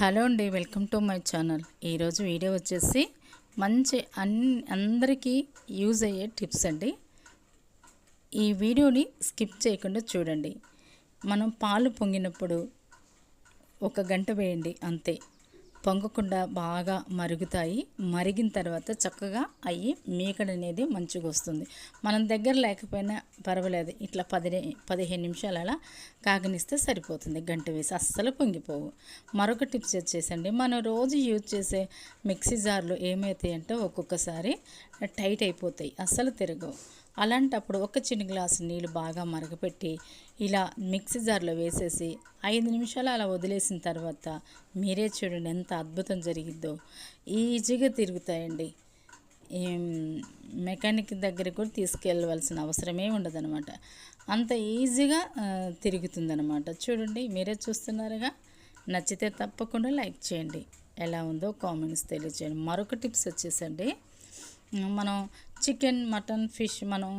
Hello అండి welcome to my channel. ఈరోజు video వచ్చేసి మంచి అన్ అందరికీ యూజ్ అయ్యే టిప్స్ అండి. ఈ వీడియోని స్కిప్ చేయకుండా చూడండి. మనం పాలు పొంగినప్పుడు ఒక గంట వేయండి అంతే. పొంగకుండా బాగా మరుగుతాయి. మరిగిన తర్వాత చక్కగా అయ్యి మీకడ అనేది మంచిగా వస్తుంది. మనం దగ్గర లేకపోయినా పర్వాలేదు. ఇట్లా పది పదిహేను నిమిషాలు అలా కాగనిస్తే సరిపోతుంది. గంట వేసి అస్సలు పొంగిపోవు. మరొక టిప్స్ వచ్చేసండి. మనం రోజు యూజ్ చేసే మిక్సీ జార్లు ఏమవుతాయి అంటే ఒక్కొక్కసారి టైట్ అయిపోతాయి. అస్సలు తిరగవు. అలాంటప్పుడు ఒక చిన్న గ్లాసు నీళ్ళు బాగా మరగపెట్టి ఇలా మిక్సీ జార్లో వేసేసి ఐదు నిమిషాలు అలా వదిలేసిన తర్వాత మీరే చూడండి ఎంత అద్భుతం జరిగిద్దో. ఈజీగా తిరుగుతాయండి. మెకానిక్ దగ్గర కూడా తీసుకెళ్ళవలసిన అవసరమే ఉండదనమాట అంత ఈజీగా తిరుగుతుందనమాట చూడండి మీరే చూస్తున్నారుగా. నచ్చితే తప్పకుండా లైక్ చేయండి. ఎలా ఉందో కామెంట్స్ తెలియచేయండి మరొక టిప్స్ వచ్చేసండి. మనం చికెన్ మటన్ ఫిష్ మనం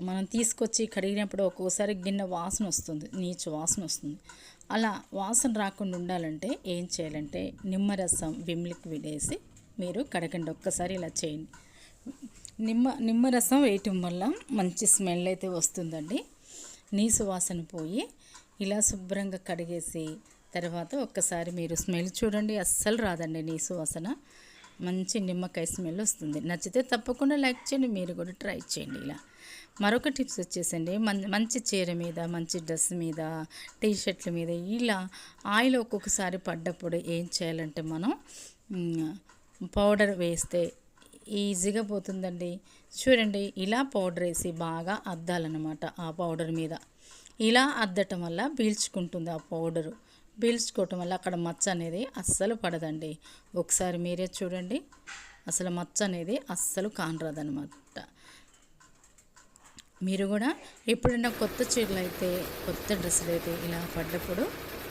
మనం తీసుకొచ్చి కడిగినప్పుడు ఒక్కోసారి గిన్నె వాసన వస్తుంది నీచు వాసన వస్తుంది. అలా వాసన రాకుండా ఉండాలంటే ఏం చేయాలంటే నిమ్మరసం విమ్ లిక్విడ్ వేసి మీరు కడగండి ఒక్కసారి ఇలా చేయండి. నిమ్మ నిమ్మరసం వేయటం వల్ల మంచి స్మెల్ అయితే వస్తుందండి. నీసు వాసన పోయి ఇలా శుభ్రంగా కడిగేసి తర్వాత ఒక్కసారి మీరు స్మెల్ చూడండి అస్సలు రాదండి నీసు వాసన. మంచి నిమ్మకాయ స్మెల్ వస్తుంది. నచ్చితే తప్పకుండా లైక్ చేయండి మీరు కూడా ట్రై చేయండి ఇలా. మరొక టిప్స్ వచ్చేసండి. మం మంచి చీర మీద మంచి డ్రెస్ మీద టీ షర్ట్ల మీద ఇలా ఆయిల్ ఒక్కొక్కసారి పడ్డప్పుడు ఏం చేయాలంటే మనం పౌడర్ వేస్తే ఈజీగా పోతుందండి. చూడండి ఇలా పౌడర్ వేసి బాగా అద్దాలన్నమాట ఆ పౌడర్ మీద. ఇలా అద్దటం వల్ల పీల్చుకుంటుంది ఆ పౌడరు. పీల్చుకోవటం వల్ల అక్కడ మచ్చ అనేది అస్సలు పడదండి. ఒకసారి మీరే చూడండి. అసలు మచ్చ అనేది అస్సలు కానరాదనమాట మీరు కూడా ఎప్పుడైనా కొత్త చీరలు అయితే కొత్త డ్రెస్సులు అయితే ఇలా పడ్డప్పుడు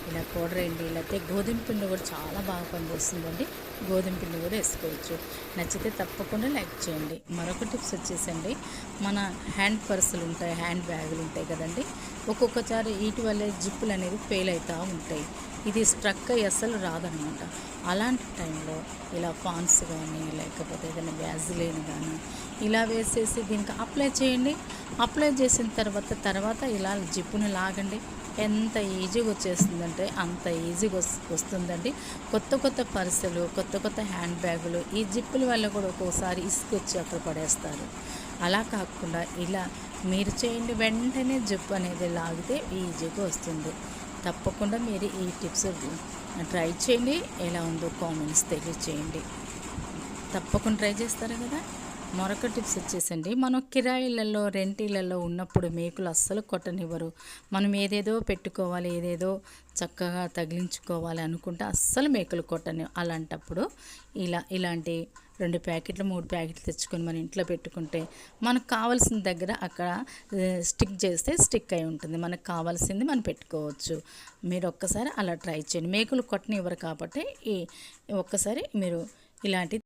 ఇలా పౌడర్ వేయండి లేకపోతే గోధుమ పిండి కూడా చాలా బాగా పనిచేస్తుందండి. గోధుమ పిండి కూడా వేసుకోవచ్చు. నచ్చితే తప్పకుండా లైక్ చేయండి. మరొక టిప్స్ వచ్చేసండి. మన హ్యాండ్ పర్సులు ఉంటాయి హ్యాండ్ బ్యాగులు ఉంటాయి కదండి. ఒక్కొక్కసారి వీటి వల్లే జిప్పులు అనేవి ఫెయిల్ అవుతూ ఉంటాయి. ఇది స్ట్రక్ అయ్యి అస్సలు రాదనమాట. అలాంటి టైంలో ఇలా ఫాన్స్ కానీ లేకపోతే ఏదైనా వ్యాజిలైన్ కానీ ఇలా వేసేసి దీనికి అప్లై చేయండి. అప్లై చేసిన తర్వాత తర్వాత ఇలా జిప్పుని లాగండి. ఎంత ఈజీగా వచ్చేస్తుందంటే అంత ఈజీగా వస్- వస్తుందండి. కొత్త కొత్త పర్సులు కొత్త కొత్త హ్యాండ్ బ్యాగులు ఈ జిప్పుల వల్ల కూడా ఒక్కోసారి ఇసుకొచ్చి అక్కడ పడేస్తారు. అలా కాకుండా ఇలా మీరు చేయండి వెంటనే జిప్పు అనేది లాగితే ఈజీగా వస్తుంది. తప్పకుండా మీరు ఈ టిప్స్ ట్రై చేయండి. ఎలా ఉందో కామెంట్స్ తెలియచేయండి. తప్పకుండా ట్రై చేస్తారు కదా? మరొక టిప్స్ వచ్చేసండి. మనం కిరాయిలలో రెంటీలలో ఉన్నప్పుడు మేకులు అస్సలు కొట్టనివ్వరు. మనం ఏదేదో పెట్టుకోవాలి ఏదేదో చక్కగా తగిలించుకోవాలి అనుకుంటే అస్సలు మేకులు కొట్టని అలాంటప్పుడు ఇలా ఇలాంటి రెండు ప్యాకెట్లు మూడు ప్యాకెట్లు తెచ్చుకొని మన ఇంట్లో పెట్టుకుంటే మనకు కావాల్సిన దగ్గర అక్కడ స్టిక్ చేస్తే స్టిక్ అయి ఉంటుంది. మనకు కావాల్సింది మనం పెట్టుకోవచ్చు. మీరు ఒక్కసారి అలా ట్రై చేయండి. మేకులు కొట్టనివ్వరు కాబట్టి ఈ ఒక్కసారి మీరు ఇలాంటి